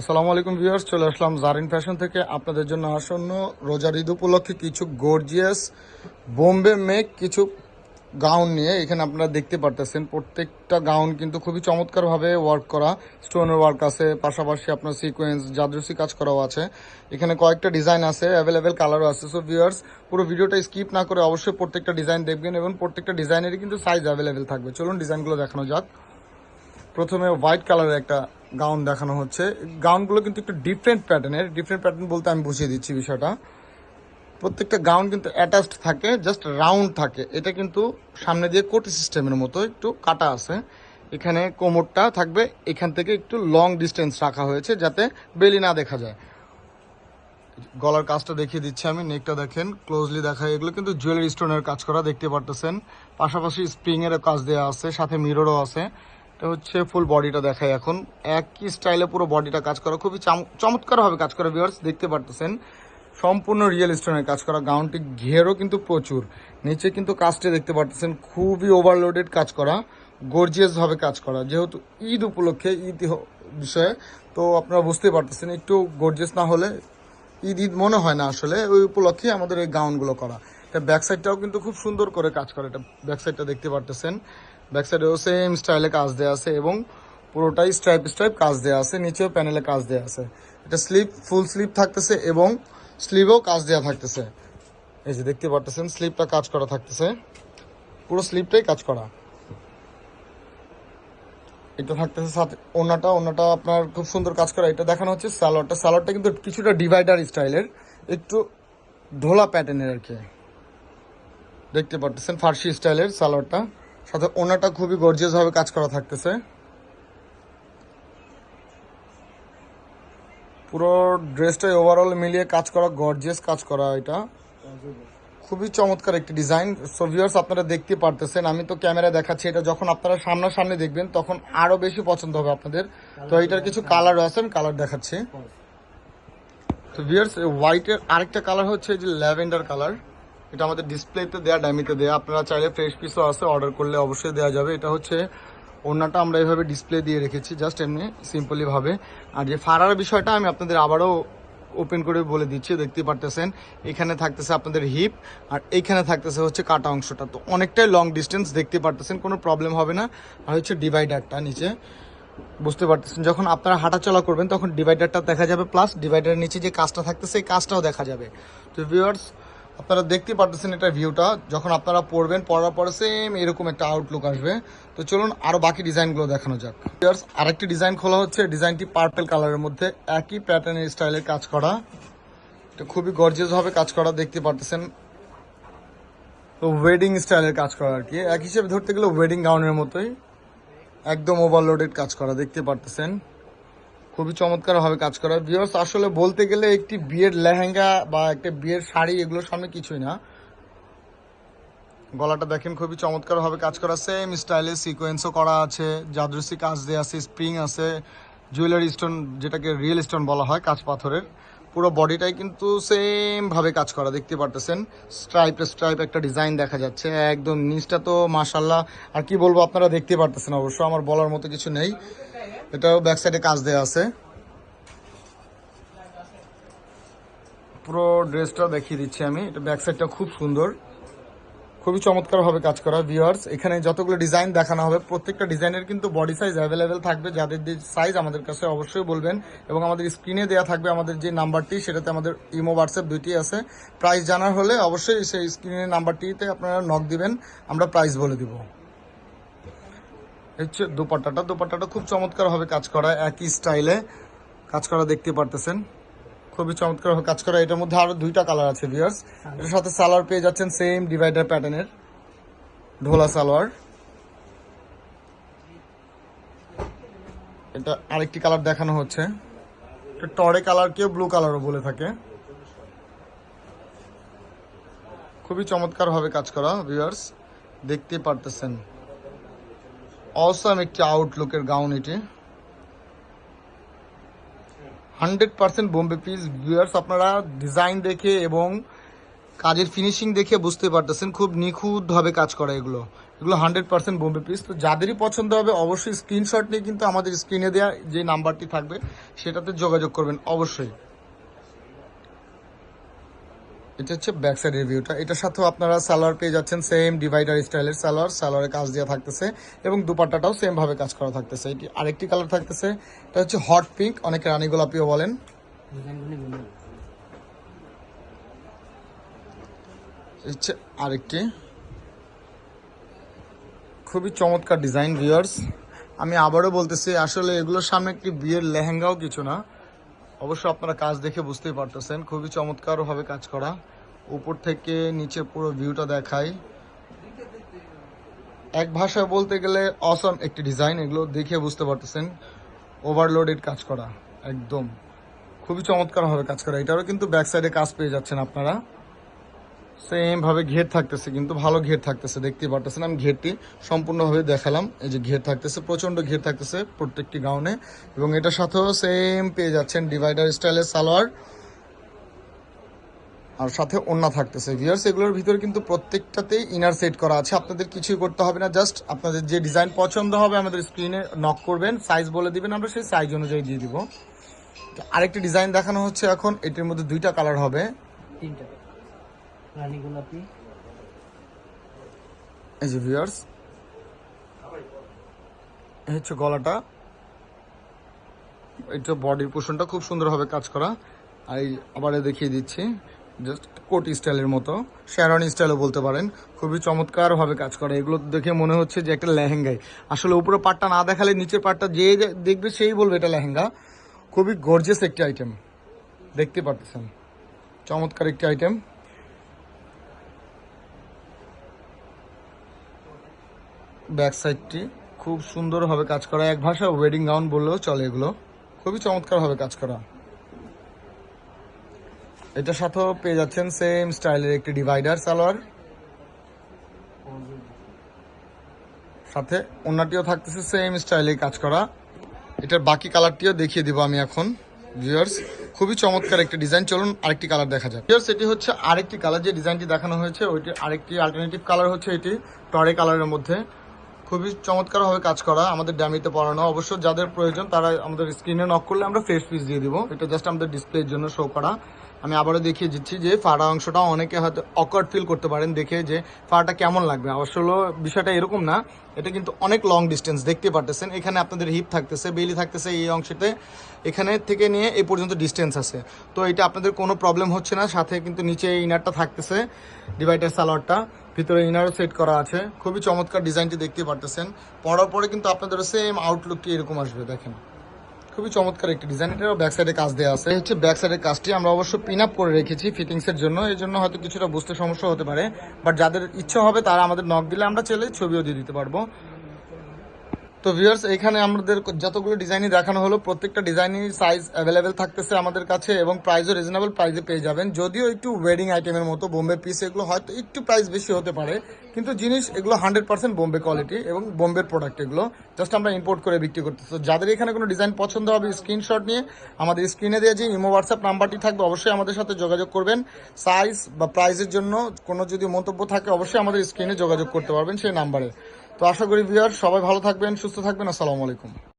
আসসালামু আলাইকুম ভিউয়ার্স, চলে আসলাম জারিন ফ্যাশন থেকে। আপনাদের জন্য আসন্ন রোজার ঈদ উপলক্ষে কিছু গর্জিয়াস বোম্বে মেক, কিছু গাউন নিয়ে। এখানে আপনারা দেখতে পারতেছেন প্রত্যেকটা গাউন কিন্তু খুবই চমৎকারভাবে ওয়ার্ক করা। স্টোনের ওয়ার্ক আছে, পাশাপাশি আপনার সিকোয়েন্স জাদরসি কাজ করাও আছে। এখানে কয়েকটা ডিজাইন আছে অ্যাভেলেবেল কালারও আছে। সো ভিউয়ার্স, পুরো ভিডিওটা স্কিপ না করে অবশ্যই প্রত্যেকটা ডিজাইন দেখবেন এবং প্রত্যেকটা ডিজাইনেরই কিন্তু সাইজ অ্যাভেলেবেল থাকবে। চলুন ডিজাইনগুলো দেখানো যাক। প্রথমে হোয়াইট কালারের একটা গাউন দেখানো হচ্ছে। গাউনগুলো কিন্তু একটু ডিফারেন্ট প্যাটার্নের ডিফারেন্ট প্যাটার্ন বলতে আমি বুঝিয়ে দিচ্ছি বিষয়টা। প্রত্যেকটা গাউন কিন্তু অ্যাটাচড থাকে জাস্ট রাউন্ড থাকে। এটা কিন্তু সামনে দিয়ে কোটি সিস্টেমের মতো একটু কাটা আছে। এখানে কোমরটা থাকবে, এখান থেকে একটু লং ডিস্টেন্স রাখা হয়েছে যাতে বেলি না দেখা যায়। গলার কাজটা দেখিয়ে দিচ্ছি আমি নেকটা দেখেন ক্লোজলি দেখা এগুলো কিন্তু জুয়েলারি স্টোনের কাজ করা, দেখতে পারতেছেন। পাশাপাশি স্প্রিং এর কাজ দেওয়া আছে, সাথে মিররও আছে। এটা হচ্ছে ফুল বডিটা দেখায় এখন। একই স্টাইলে পুরো বডিটা কাজ করা। খুবই চমৎকার ভাবে কাজ করা ভিউয়ার্স দেখতে পারতেছেন। সম্পূর্ণ রিয়েল স্টোনের কাজ করা। গাউনটি ঘেরও কিন্তু প্রচুর। নিচে কিন্তু কাজটি দেখতে পারতেছেন, খুবই ওভারলোডেড কাজ করা। গর্জিয়াসভাবে কাজ করা। যেহেতু ঈদ উপলক্ষে, ঈদ বিষয়ে, তো আপনারা বুঝতে পারতেছেন, একটু গর্জিয়াস না হলে ঈদ ঈদ মনে হয় না আসলে। ওই উপলক্ষে আমাদের এই গাউনগুলো করা। এটা ব্যাক সাইডটাও কিন্তু খুব সুন্দর করে কাজ করে। এটা ব্যাক সাইডটা দেখতে পারতেছেন। ব্যাক সাইডেও সেম স্টাইলে কাজ দেওয়া আছে এবং পুরোটাই স্ট্রাইপ স্ট্রাইপ কাজ দেওয়া আছে, নিচেও প্যানেলে কাজ দেওয়া আছে। এটা স্লিপ ফুল স্লিপ থাকতেছে এবং স্লিভেও কাজ দেওয়া থাকতেছে। এই যে দেখতে পারতেছেন স্লিপটা কাজ করা থাকতেছে। পুরো স্লিপটাই কাজ করা। এটা থাকতেছে সাথে ওনাটা ওনাটা আপনার খুব সুন্দর কাজ করা। এটা দেখানো হচ্ছে স্যালোয়ারটা স্যালোয়ারটা কিন্তু কিছুটা ডিভাইডার স্টাইলের একটু ঢোলা প্যাটার্নের আর কি। দেখতে পারতেছেন, ফার্সি স্টাইলের সালোয়ারটা। সাথে ওনাটা খুবই গর্জিয়াস ভাবে কাজ করা থাকতেছে। পুরো ড্রেসটাই ওভারঅল মিলিয়ে কাজ করা গর্জিয়াস কাজ করা এটা। খুবই চমৎকার একটি ডিজাইন সো ভিউয়ার্স আপনারা দেখতে পারতেছেন, আমি তো ক্যামেরা দেখাচ্ছি, এটা যখন আপনারা সামনাসামনি দেখবেন, তখন আরও বেশি পছন্দ হবে আপনাদের। তো এটার কিছু কালার আছে, আমি কালার দেখাচ্ছি। তো ভিউয়ার্স হোয়াইটের আরেকটা কালার হচ্ছে যে ল্যাভেন্ডার কালার এটা আমাদের ডিসপ্লেতে দেয়া ডামিতে দেয়া। আপনারা চাইলে ফ্রেশ পিসও আছে অর্ডার করলে অবশ্যই দেওয়া যাবে। এটা হচ্ছে, ওড়নাটা আমরা এইভাবে ডিসপ্লে দিয়ে রেখেছি জাস্ট এমনি সিম্পলি ভাবে। আর যে ফারার বিষয়টা আমি আপনাদের আবারও ওপেন করে বলে দিচ্ছি দেখতে পারতেছেন। এখানে থাকতেছে আপনাদের হিপ আর এইখানে থাকতেছে হচ্ছে কাটা অংশটা। তো অনেকটাই লং ডিস্টেন্স দেখতে পারতেছেন, কোনো প্রবলেম হবে না। আর হচ্ছে ডিভাইডারটা নিচে। বুঝতে পারতেছেন, যখন আপনারা হাঁটাচলা করবেন, তখন ডিভাইডারটা দেখা যাবে প্লাস ডিভাইডারের নিচে যে কাজটা থাকতেছে এই কাজটাও দেখা যাবে। তো ভিউয়ার্স আপনারা দেখতে পারতেছেন এটা ভিউটা যখন আপনারা পড়বেন, পড়ার পরে সেম এরকম একটা আউটলুক আসবে। তো চলুন আরও বাকি ডিজাইনগুলো দেখানো যাক। আরেকটি ডিজাইন খোলা হচ্ছে। ডিজাইনটি পার্পল কালারের মধ্যে। একই প্যাটার্নের স্টাইলের কাজ করা। এটা খুবই গর্জিয়াস ভাবে কাজ করা, দেখতে পারতেছেন। তো ওয়েডিং স্টাইলের কাজ করা আর কি। এক হিসেবে ধরতে গেলে ওয়েডিং গাউনের মতোই। একদম ওভারলোডেড কাজ করা, দেখতে পারতেছেন। খুবই চমৎকার ভাবে কাজ করা। ভিউয়ার্স আসলে বলতে গেলে একটি বিয়ের লেহেঙ্গা বা একটা বিয়ের শাড়ি এগুলোর সামনে কিছুই না। গলাটা দেখেন খুবই চমৎকার ভাবে কাজ করা। সেম স্টাইলে সিকোয়েন্সও করা আছে। জাদরসি কাজ দেওয়া আছে স্প্রিং আছে। জুয়েলারি স্টোন যেটাকে রিয়েল স্টোন বলা হয়, কাঁচ পাথরের। পুরো বডিটাই কিন্তু সেম ভাবে কাজ করা, দেখতে পারতেছেন। স্ট্রাইপ স্ট্রাইপ একটা ডিজাইন দেখা যাচ্ছে। একদম নিচটা তো মাশাল্লাহ আর কি বলব, আপনারা দেখতে পারতেছেন অবশ্য, আমার বলার মতো কিছু নেই। এটাও ব্যাক সাইডে কাজ দেওয়া আছে। পুরো ড্রেসটা দেখিয়ে দিচ্ছি আমি। এটা ব্যাক সাইডটা খুব সুন্দর। খুবই চমৎকার ভাবে কাজ করা ভিউয়ার্স এখানে যতগুলো ডিজাইন দেখানো হবে, প্রত্যেকটা ডিজাইনের কিন্তু বডি সাইজ অ্যাভেলেবেল থাকবে। যাদের যে সাইজ আমাদের কাছে অবশ্যই বলবেন। এবং আমাদের স্ক্রিনে দেওয়া থাকবে আমাদের যে নাম্বারটি সেটাতে আমাদের ইমো হোয়াটসঅ্যাপ দুইটি আছে। প্রাইস জানার হলে অবশ্যই সেই স্ক্রিনের নাম্বারটিতে আপনারা নক দিবেন। আমরা প্রাইস বলে দিব। হচ্ছে দোপাট্টাটা। দোপাট্টাটা খুব চমৎকার ভাবে কাজ করা একই স্টাইলে কাজ করা দেখতে পারতেছেন। খুবই চমৎকার কাজ করা। এটার মধ্যে আরও দুইটা কালার আছে ভিউয়ার্স এটার সাথে সালোয়ার পেয়ে যাচ্ছেন সেম ডিভাইডার প্যাটার্নের ঢোলা সালোয়ার। এটা আরেকটি কালার দেখানো হচ্ছে। এটা টরে কালার কেউ ব্লু কালারও বলে থাকে। খুবই চমৎকার হবে কাজ করা ভিউয়ার্স দেখতে পারতেছেন। অসাম একটি আউটলুকের গাউন এটি hundred percent Bombay piece viewers আপনারা ডিজাইন দেখে এবং কাজের ফিনিশিং দেখে বুঝতে পারতেছেন, খুব নিখুঁতভাবে কাজ করা এগুলো। এগুলো হান্ড্রেড পার্সেন্ট বোম্বে পিস তো যাদেরই পছন্দ হবে, অবশ্যই স্ক্রিনশট নিয়ে কিন্তু আমাদের স্ক্রিনে দেওয়া যে নাম্বারটি থাকবে, সেটাতে যোগাযোগ করবেন, অবশ্যই। এটা হচ্ছে ব্যাক সাইড রিভিউটা এটার সাথেও আপনারা সালোয়ার পেয়ে যাচ্ছেন সেম ডিভাইডার স্টাইলের সালোয়ার সালোয়ারের কাজ দেওয়া থাকতেছে এবং দুপাট্টাটাও সেম ভাবে কাজ করা থাকতেছে। এটি আরেকটি কালার থাকতেছে, এটা হচ্ছে হট পিঙ্ক অনেকে রানী গোলাপিও বলেন। হচ্ছে আরেকটি। খুবই চমৎকার ডিজাইন ভিউয়ার্স আমি আবারও বলতেছি, আসলে এগুলোর সামনে একটি বিয়ের লেহেঙ্গাও কিছু না। অবশ্য আপনারা কাজ দেখে বুঝতেই পারতেছেন, খুবই চমৎকারভাবে কাজ করা। উপর থেকে নিচে পুরো ভিউটা দেখায় এক ভাষায় বলতে গেলে অসম একটি ডিজাইন এগুলো দেখে বুঝতে পারতেছেন। ওভারলোডেড কাজ করা, একদম। খুবই চমৎকারভাবে কাজ করা। এটারও কিন্তু ব্যাক সাইডে কাজ পেয়ে যাচ্ছেন আপনারা। সেম ভাবে ঘের থাকতেছে, কিন্তু ভালো ঘের থাকতেছে দেখতে পারতেছেন। আমি ঘেরটি সম্পূর্ণভাবে দেখালাম, এই যে ঘের থাকতেছে প্রচণ্ড ঘের থাকতেছে প্রত্যেকটি গাউনে। এবং এটার সাথেও সেম পেয়ে যাচ্ছেন ডিভাইডার স্টাইলের সালোয়ার। আর সাথে ওন্না থাকতেছে ভিউয়ার্স এগুলোর ভিতরে কিন্তু প্রত্যেকটাতেই ইনার সেট করা আছে। আপনাদের কিছুই করতে হবে না জাস্ট আপনাদের যে ডিজাইন পছন্দ হবে আমাদের স্ক্রিনে নক করবেন সাইজ বলে দিবেন, আমরা সেই সাইজ অনুযায়ী দিয়ে দিব। আরেকটি ডিজাইন দেখানো হচ্ছে এখন, এটির মধ্যে দুইটা কালার হবে। তিনটা। রানী গোলাপি এই যে ভিউয়ার্স হচ্ছে গলাটা। এটা বডির পোষণটা খুব সুন্দরভাবে কাজ করা। আর আবার দেখিয়ে দিচ্ছি জাস্ট কোটি স্টাইলের মতো। শ্যারনি স্টাইলও বলতে পারেন। খুবই চমৎকারভাবে কাজ করে। এগুলো দেখে মনে হচ্ছে যে একটা লেহেঙ্গাই। আসলে উপরে পাটটা না দেখালে নিচের পাটটা যে দেখবে সেই বলবে এটা লেহেঙ্গা। খুবই গর্জিয়াস একটি আইটেম দেখতে পারতেছেন চমৎকার একটি আইটেম ব্যাক সাইডটি খুব সুন্দরভাবে কাজ করা। এক ভাষা ওয়েডিং গাউন বললেও চলে এগুলো। খুবই চমৎকারভাবে কাজ করা। এটার সাথেও পেয়ে যাচ্ছেন সেম স্টাইলের একটি ডিভাইডার সালোয়ার। সাথে অন্যটিও থাকতেছে সেম স্টাইলে কাজ করা। এটার বাকি কালারটিও দেখিয়ে দিব আমি এখন। ভিউয়ার্স খুবই চমৎকার একটি ডিজাইন চলুন আরেকটি কালার দেখা যাক। ভিউয়ার্স এটি হচ্ছে আরেকটি কালার। যে ডিজাইনটি দেখানো হয়েছে ওইটি আরেকটি অল্টারনেটিভ কালার হচ্ছে এটি টরে কালারের মধ্যে। খুবই চমৎকারভাবে কাজ করা, আমাদের ড্যামিতে পড়ানো। অবশ্য যাদের প্রয়োজন, তারা আমাদের স্ক্রিনে নক করলে আমরা ফ্রেশ পিস দিয়ে দিব। এটা জাস্ট আমাদের ডিসপ্লের জন্য শো করা। আমি আবারও দেখিয়ে দিচ্ছি যে ফাড়া অংশটা অনেকে হয়তো অকওয়ার্ড ফিল করতে পারেন দেখে যে ফাড়াটা কেমন লাগবে। আসলে বিষয়টা এরকম না, এটা কিন্তু অনেক লং ডিস্টেন্স দেখতে পারতেছেন। এখানে আপনাদের হিপ থাকতেছে বেলি থাকতেছে এই অংশতে। এখানে থেকে নিয়ে এই পর্যন্ত ডিস্টেন্স আছে। তো এটা আপনাদের কোনো প্রবলেম হচ্ছে না, সাথে কিন্তু নিচে ইনারটা থাকতেছে ডিভাইডার সালোয়ারটা ভিতরে ইনারও সেট করা আছে। খুবই চমৎকার ডিজাইনটি দেখতে পারতেছেন। পরার পরে কিন্তু আপনাদের সেম আউটলুকটি এরকম আসবে, দেখেন। খুবই চমৎকার একটি ডিজাইন। এটারও ব্যাক সাইডে কাজ দেওয়া আছে। হচ্ছে ব্যাক সাইডের কাজটি। আমরা অবশ্য পিন আপ করে রেখেছি ফিটিংসের জন্য। এই জন্য হয়তো কিছুটা বুঝতে সমস্যা হতে পারে। বাট যাদের ইচ্ছা হবে তারা আমাদের নক দিলে আমরা চেলে ছবিও দিয়ে দিতে পারব। তো ভিউয়ার্স এখানে আমাদের যতগুলো ডিজাইনই দেখানো হলো, প্রত্যেকটা ডিজাইনই সাইজ অ্যাভেলেবেল থাকতেছে আমাদের কাছে এবং প্রাইসও রিজনেবল প্রাইসে পেয়ে যাবেন। যদিও একটু ওয়েডিং আইটেমের মতো, বোম্বে পিস এগুলো হয়তো একটু প্রাইস বেশি হতে পারে, কিন্তু জিনিস এগুলো হান্ড্রেড পার্সেন্ট বোম্বে কোয়ালিটি এবং বোম্বের প্রোডাক্ট এগুলো। জাস্ট আমরা ইম্পোর্ট করে বিক্রি করতেছি। যাদের এখানে কোনো ডিজাইন পছন্দ হবে স্ক্রিনশট নিয়ে আমাদের স্ক্রিনে দেওয়া যে ইমো হোয়াটসঅ্যাপ নাম্বারটি থাকবে, অবশ্যই আমাদের সাথে যোগাযোগ করবেন। সাইজ বা প্রাইসের জন্য কোনো যদি মন্তব্য থাকে, অবশ্যই আমাদের স্ক্রিনে যোগাযোগ করতে পারবেন সেই নাম্বারে। তো আশা করি ভিউয়ার সবাই ভালো থাকবেন সুস্থ থাকবেন আসসালামু আলাইকুম।